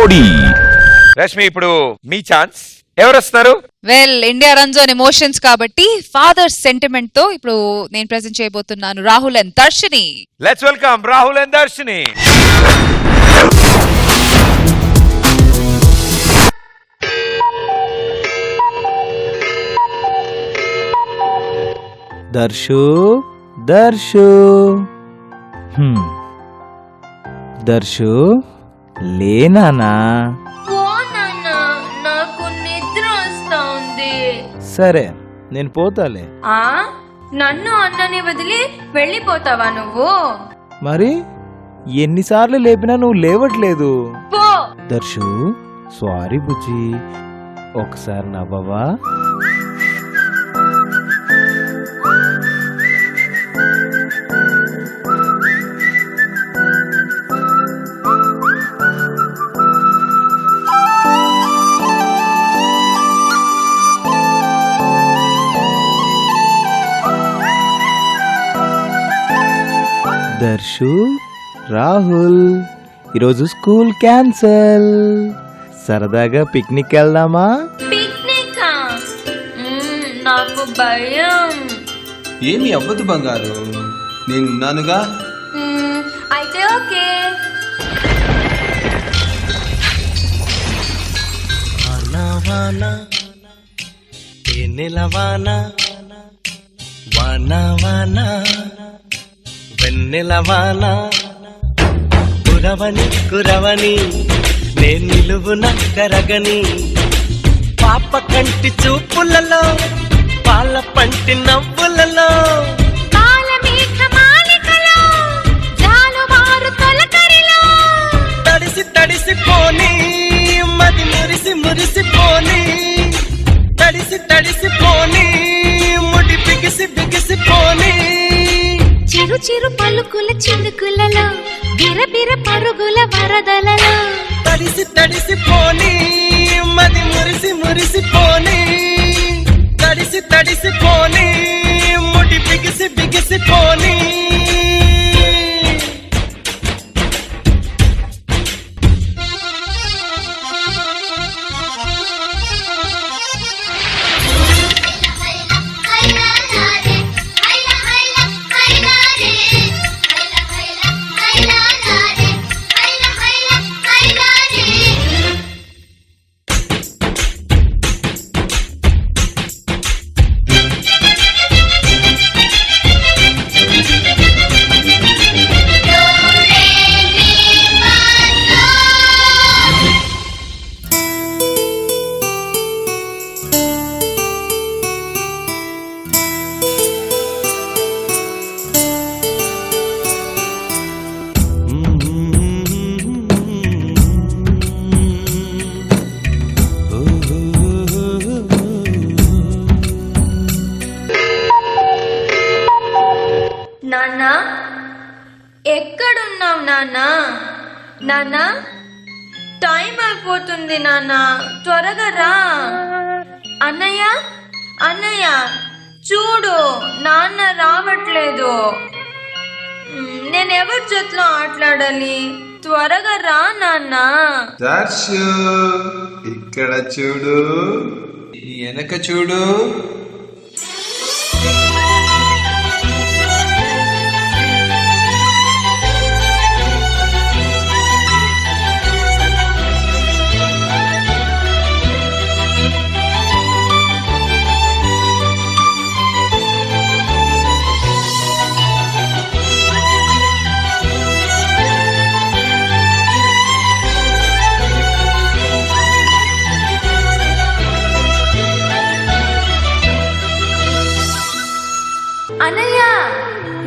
జోడీ రష్మి ఇప్పుడు మీ ఛాన్స్ ఎవరు వస్తారు well India runs on emotions కాబట్టి ఫాదర్ సెంటిమెంట్తో ఇప్పుడు నేను ప్రెజెంట్ చేయబోతున్నాను Rahul and Darshini. Let's welcome Rahul and Darshini. Darshu Darshu. హ్మ్. దర్శు. లేనానా పో నాన్న నాకు నిద్ర సరే నేను పోతాలే. ఆ? నన్ను అన్నని వదిలి వెళ్ళిపోతావా నువ్వు? మరి ఎన్నిసార్లు లేపినా నువ్వు లేవట్లేదు. పో. దర్శు సారీ బుజ్జి. ఒకసారి నవ్వవా? దర్శు రాహుల్. ఈరోజు స్కూల్ క్యాన్సల్. సరదాగా పిక్నిక్ వెళ్దామా? పిక్నిక్? నాకు భయం. ఏమి అవ్వదు బంగారు. నేనున్నానుగా? అయితే ఓకే. వాన వాన తేనెల వాన వాన. వాన వెన్నెల వాన కురవని కురవని నే నిలువున కరగని పాప కంటి చూపులలో పాల పంటి నవ్వులలో. తడిసి తడిసి పోని మది మురిసి మురిసి పోని. తడిసి తడిసి చిరు చిరు పలుకుల చినుకులలో బిరబిర పరుగుల వరదలలో. తడిసి తడిసి పోనీ మది మురిసి మురిసి పోనీ. తడిసి తడిసి పోనీ ముడి బిగిసి బిగిసి పోనీ. ఎక్కడున్నావు నాన్నా? నాన్న? టైం అయిపోతుంది నాన్న. త్వరగా రా. అన్నయ్య? అన్నయ్య చూడు నాన్న రావట్లేదు. నేను ఎవరి జట్లో ఆటలాడాలి? త్వరగా రా నాన్న. దర్శు ఇక్కడ చూడు. వెనక చూడు.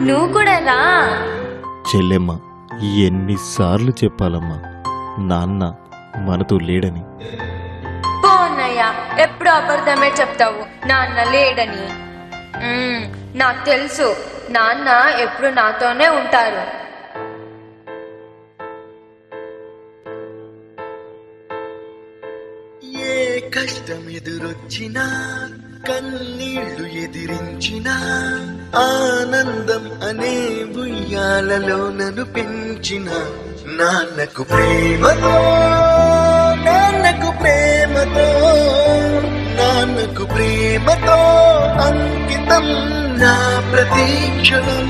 నువ్వు కూడా రా. చెల్లెమ్మ ఎన్నిసార్లు చెప్పాలమ్మా నాన్న మనతో లేడని. ఎప్పుడు అబద్ధమే చెప్తావు. నాన్న లేడని. మ్మ్, నాకు తెలుసు. నాన్న ఎప్పుడు నాతోనే ఉంటారు. ఏ కష్టం ఎదురొచ్చినా కన్నీళ్ళు ఎదిరించిన ఆనందం అనే బుయ్యాలలో నన్ను పెంచిన నాన్నకు ప్రేమతో ప్రేమతో నాన్నకు ప్రేమతో అంకితం నా ప్రతీక్షణం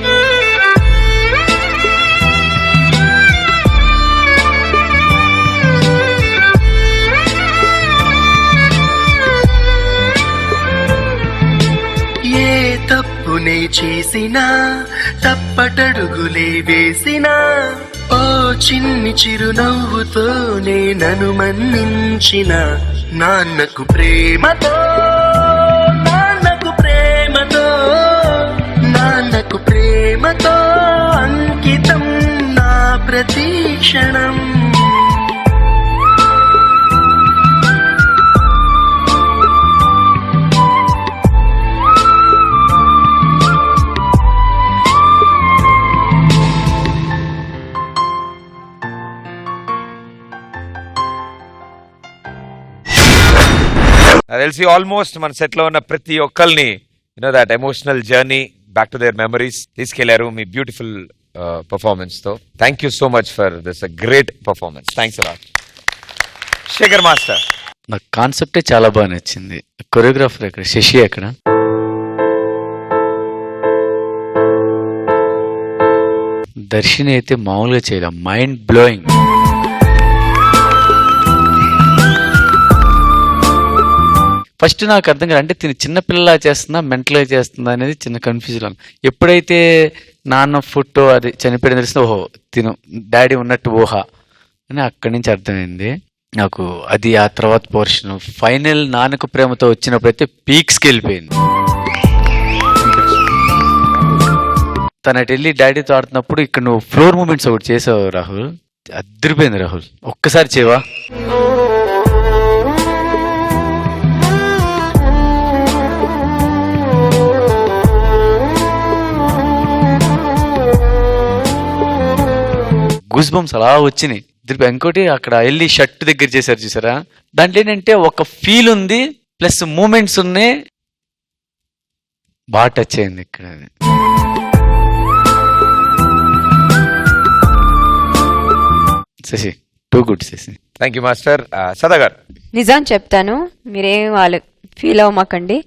తప్పునే చేసినా తప్పటడుగులే వేసినా ఓ చిన్ని చిరునవ్వుతోనే నన్ను మన్నించిన నాన్నకు ప్రేమతో నాన్నకు ప్రేమతో నాన్నకు ప్రేమతో అంకితం నా ప్రతి నాకు తెలిసి ఆల్మోస్ట్ మన సెట్లో ఉన్న ప్రతి ఒక్కరిని you know that emotional journey back to their memories తీసుకెళ్ళారు మీ beautiful పర్ఫార్మెన్స్తో. Thank you so much for this a great performance thanks a lot Shekhar master నాకు కాన్సెప్టే చాలా బాగా నచ్చింది. కొరియోగ్రాఫర్ ఎక్కడ? శశి ఎక్కడ? దర్శిని అయితే మామూలుగా చేయలేం మైండ్ బ్లోయింగ్ ఫస్ట్ నాకు అర్థం కాదు అంటే తిని చిన్నపిల్లలా చేస్తుందా మెంటల్గా చేస్తుందా అనేది చిన్న కన్ఫ్యూజన్ ఎప్పుడైతే నాన్న ఫుట్టో అది చనిపోయిన తెలిస్తే ఓహో తిను డాడీ ఉన్నట్టు ఊహ అని అక్కడి నుంచి అర్థమైంది. నాకు అది ఆ తర్వాత పోర్షన్ ఫైనల్ నాన్నకు ప్రేమతో వచ్చినప్పుడైతే పీక్స్కి వెళ్ళిపోయింది. తన వెళ్ళి డాడీతో ఆడుతున్నప్పుడు ఇక్కడ నువ్వు ఫ్లోర్ మూమెంట్స్ ఒకటి చేసావు రాహుల్. అద్దరిపోయింది రాహుల్. ఒక్కసారి చేవా గూస్ బంప్స్ అలా వచ్చినాయి. ఇద్దరు ఇంకోటి అక్కడ వెళ్ళి షర్ట్ దగ్గర చేశారు చూసారా? దాంట్లో ఏంటంటే ఒక ఫీల్ ఉంది ప్లస్ మూమెంట్స్ ఉన్నాయి. బాగా టచ్ అయింది ఇక్కడ. Sashi too good Sashi. Thank you master Sada garu నిజం చెప్తాను మీరేం వాళ్ళు ఫీల్ అవ్వమాకండి.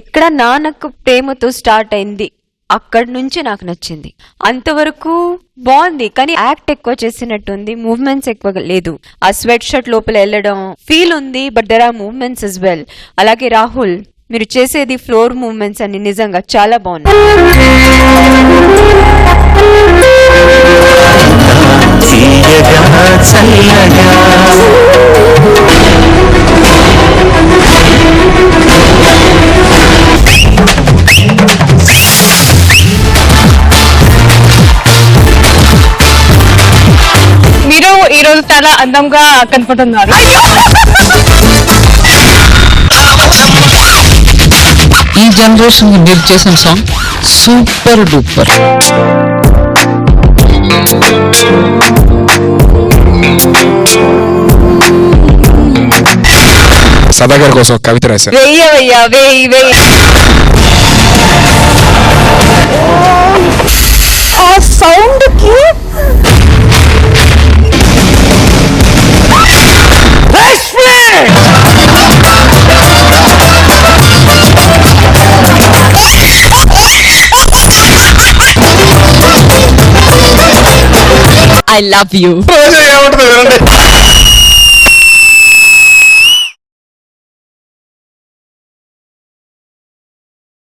ఎక్కడ నాన్నకు ప్రేమతో స్టార్ట్ అయింది అక్కడి నుంచి నాకు నచ్చింది. అంతవరకు బాగుంది కానీ యాక్ట్ ఎక్కువ చేసినట్టుంది మూవ్మెంట్స్ ఎక్కువ లేదు. ఆ స్వెట్ షర్ట్ లోపల వెళ్ళడం ఫీల్ ఉంది but there are movements is well అలాగే రాహుల్ మీరు చేసేది ఫ్లోర్ మూవ్మెంట్స్ అని నిజంగా చాలా బాగున్నాయి. ఈ రోజు చాలా అందంగా కనపడుతున్నారు. ఈ జనరేషన్ మీరు చేసిన సాంగ్ సూపర్ డూపర్. సదాగర్ కోసం ఒక కవిత రాశారు. వెయ్యవయ్యా వెయ్యి వెయ్యి ఆ సౌండ్కి ఐ లవ్ యూ ఏమంటుంది వినండి.